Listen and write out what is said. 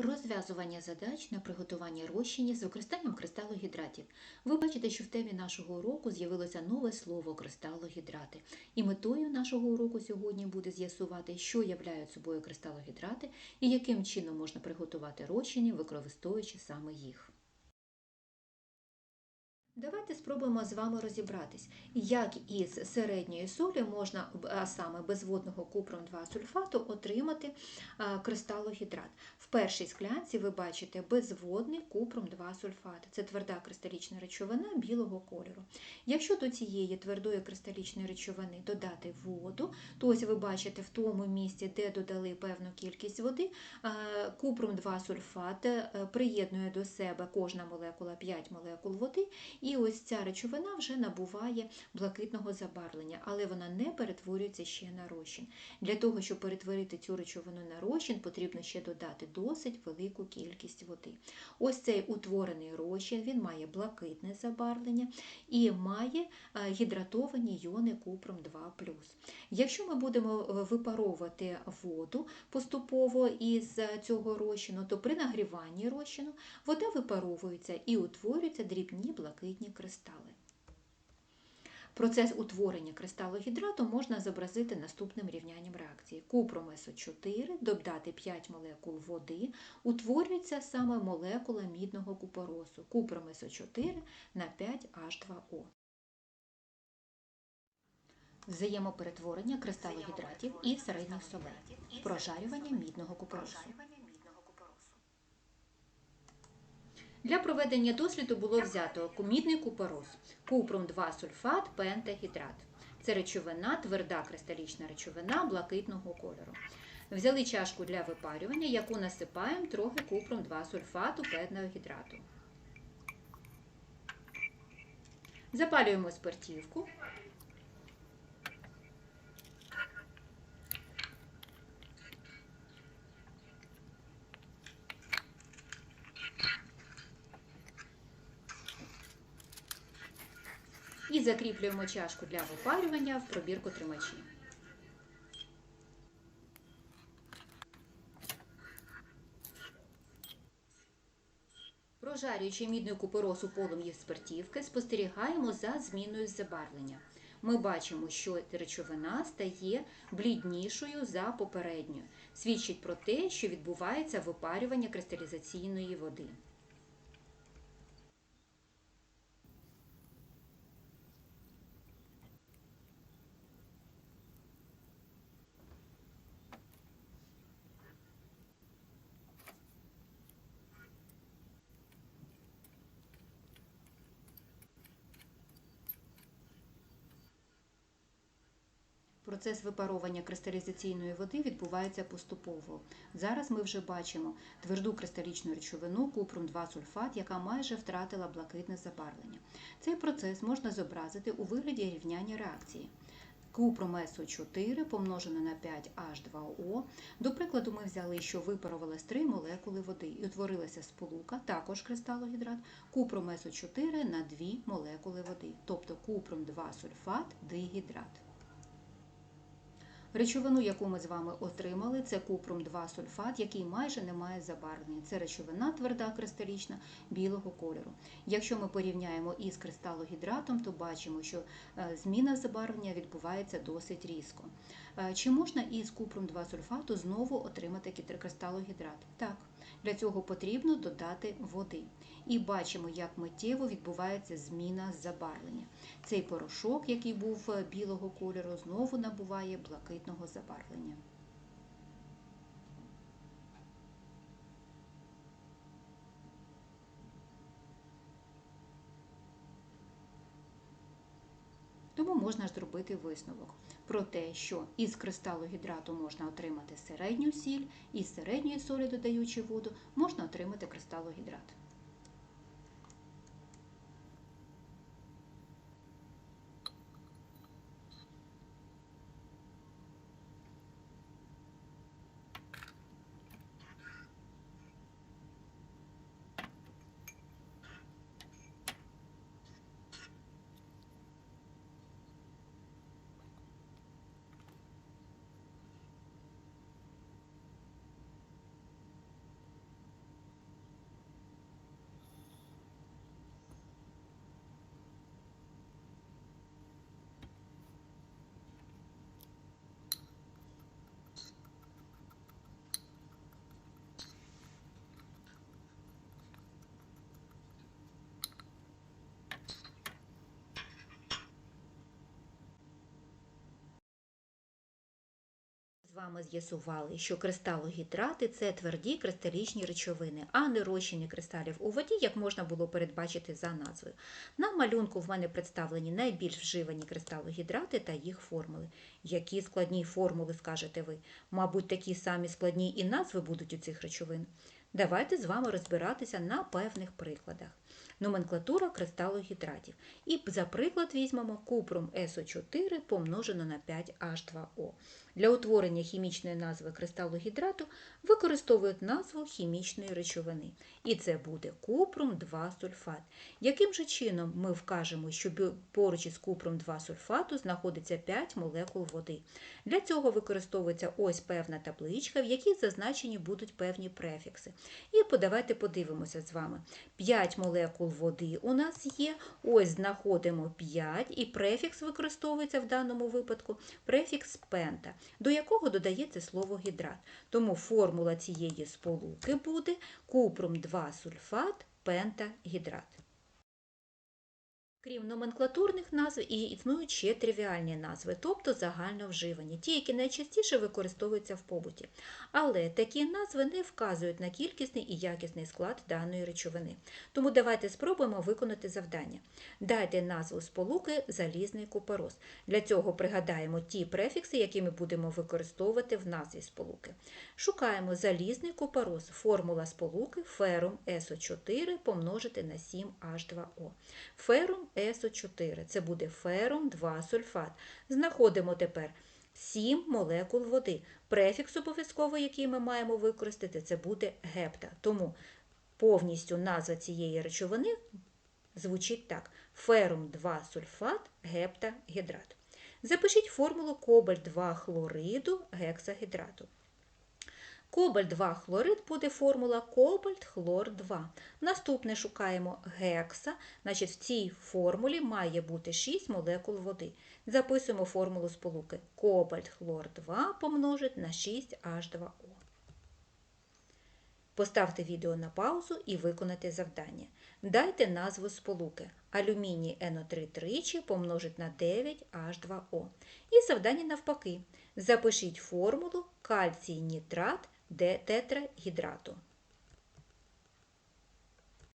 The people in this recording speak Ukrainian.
Розв'язування задач на приготування розчині з використанням кристалогідратів. Ви бачите, що в темі нашого уроку з'явилося нове слово кристалогідрати. І метою нашого уроку сьогодні буде з'ясувати, що являють собою кристалогідрати і яким чином можна приготувати розчині, використовуючи саме їх. Давайте спробуємо з вами розібратись, як із середньої солі можна, а саме безводного купром 2 сульфату, отримати кристалогідрат. В першій склянці ви бачите безводний купром 2 сульфат. Це тверда кристалічна речовина білого кольору. Якщо до цієї твердої кристалічної речовини додати воду, то ось ви бачите в тому місці, де додали певну кількість води, купром 2 сульфат е, приєднує до себе кожна молекула 5 молекул води. І ось ця речовина вже набуває блакитного забарвлення, але вона не перетворюється ще на розчин. Для того, щоб перетворити цю речовину на розчин, потрібно ще додати досить велику кількість води. Ось цей утворений розчин, він має блакитне забарвлення і має е, гідратовані йони купром 2 Якщо ми будемо е, випаровувати воду поступово із е, цього розчину, то при нагріванні розчину вода випаровується і утворюються дрібні блакитні кристали. Процес утворення кристалогідрату можна зобразити наступним рівнянням реакції. Купром СО4, додати 5 молекул води, утворюється саме молекула мідного купоросу. Купром СО4 на 5H2O. Взаємоперетворення кристалогідратів і середніх солей. Прожарювання мідного купоросу. Для проведення досліду було взято мідний купорос, купром 2 сульфат, пентагідрат. Це речовина, тверда кристалічна речовина блакитного кольору. Взяли чашку для випарювання, яку насипаємо трохи купром 2 сульфату пентагідрату. Запалюємо спиртівку. Закріплюємо чашку для випарювання в пробірку тримачі. Прожарюючи мідну купоросу полум'ї спиртівки, спостерігаємо за зміною забарвлення. Ми бачимо, що речовина стає бліднішою за попередньою. Свідчить про те, що відбувається випарювання кристалізаційної води. Процес випаровування кристалізаційної води відбувається поступово. Зараз ми вже бачимо тверду кристалічну речовину купром 2 сульфат, яка майже втратила блакитне забарвлення. Цей процес можна зобразити у вигляді рівняння реакції. Купром СО4 помножено на 5H2O. До прикладу, ми взяли, що випарувалось 3 молекули води і утворилася сполука, також кристалогідрат, купром СО4 на 2 молекули води, тобто купром 2 сульфат дигідрат. Речовину, яку ми з вами отримали, це купрум 2 сульфат, який майже не має забарвлення. Це речовина тверда кристалічна білого кольору. Якщо ми порівняємо із кристалогідратом, то бачимо, що е, зміна забарвлення відбувається досить різко. Е, чи можна із купром 2 сульфату знову отримати кристалогідрат? Так. Для цього потрібно додати води. І бачимо, як миттєво відбувається зміна забарвлення. Цей порошок, який був білого кольору, знову набуває блакитного забарвлення. Тому можна зробити висновок про те, що із кристалогідрату можна отримати середню сіль, із середньої солі, додаючи воду, можна отримати кристалогідрат. Вами з'ясували, що кристалогідрати це тверді кристалічні речовини, а не розчини кристалів у воді, як можна було передбачити за назвою. На малюнку в мене представлені найбільш вживані кристалогідрати та їх формули. Які складні формули, скажете ви? Мабуть, такі самі складні і назви будуть у цих речовин. Давайте з вами розбиратися на певних прикладах. Номенклатура кристалогідратів. І за приклад візьмемо купрум СО4 помножено на 5H2O. Для утворення хімічної назви кристалогідрату використовують назву хімічної речовини. І це буде купрум 2 сульфат. Яким же чином ми вкажемо, що поруч із купрум 2 сульфату знаходиться 5 молекул води? Для цього використовується ось певна табличка, в якій зазначені будуть певні префікси. І подавайте подивимося з вами. 5 молекул води у нас є. Ось знаходимо 5, і префікс використовується в даному випадку префікс пента, до якого додається слово гідрат. Тому формула цієї сполуки буде купрум 2 сульфат пентагідрат. Крім номенклатурних назв, і існують ще тривіальні назви, тобто загально вживані, ті, які найчастіше використовуються в побуті. Але такі назви не вказують на кількісний і якісний склад даної речовини. Тому давайте спробуємо виконати завдання. Дайте назву сполуки залізний купорос. Для цього пригадаємо ті префікси, які ми будемо використовувати в назві сполуки. Шукаємо залізний купорос. Формула сполуки ферум СО4 помножити на 7H2O. Ферум СО4 це буде ферум 2 сульфат. Знаходимо тепер 7 молекул води. Префікс обов'язково, який ми маємо використати, це буде гепта. Тому повністю назва цієї речовини звучить так: ферум 2 сульфат гептагідрат. Запишіть формулу кобальт 2 хлориду гексагідрату. Кобальт 2 хлорид буде формула кобальт хлор 2. Наступне шукаємо гекса, значить в цій формулі має бути 6 молекул води. Записуємо формулу сполуки кобальт хлор 2 помножить на 6H2O. Поставте відео на паузу і виконайте завдання. Дайте назву сполуки алюміній НО3 тричі помножить на 9H2O. І завдання навпаки. Запишіть формулу кальцій нітрат тетрагідрату.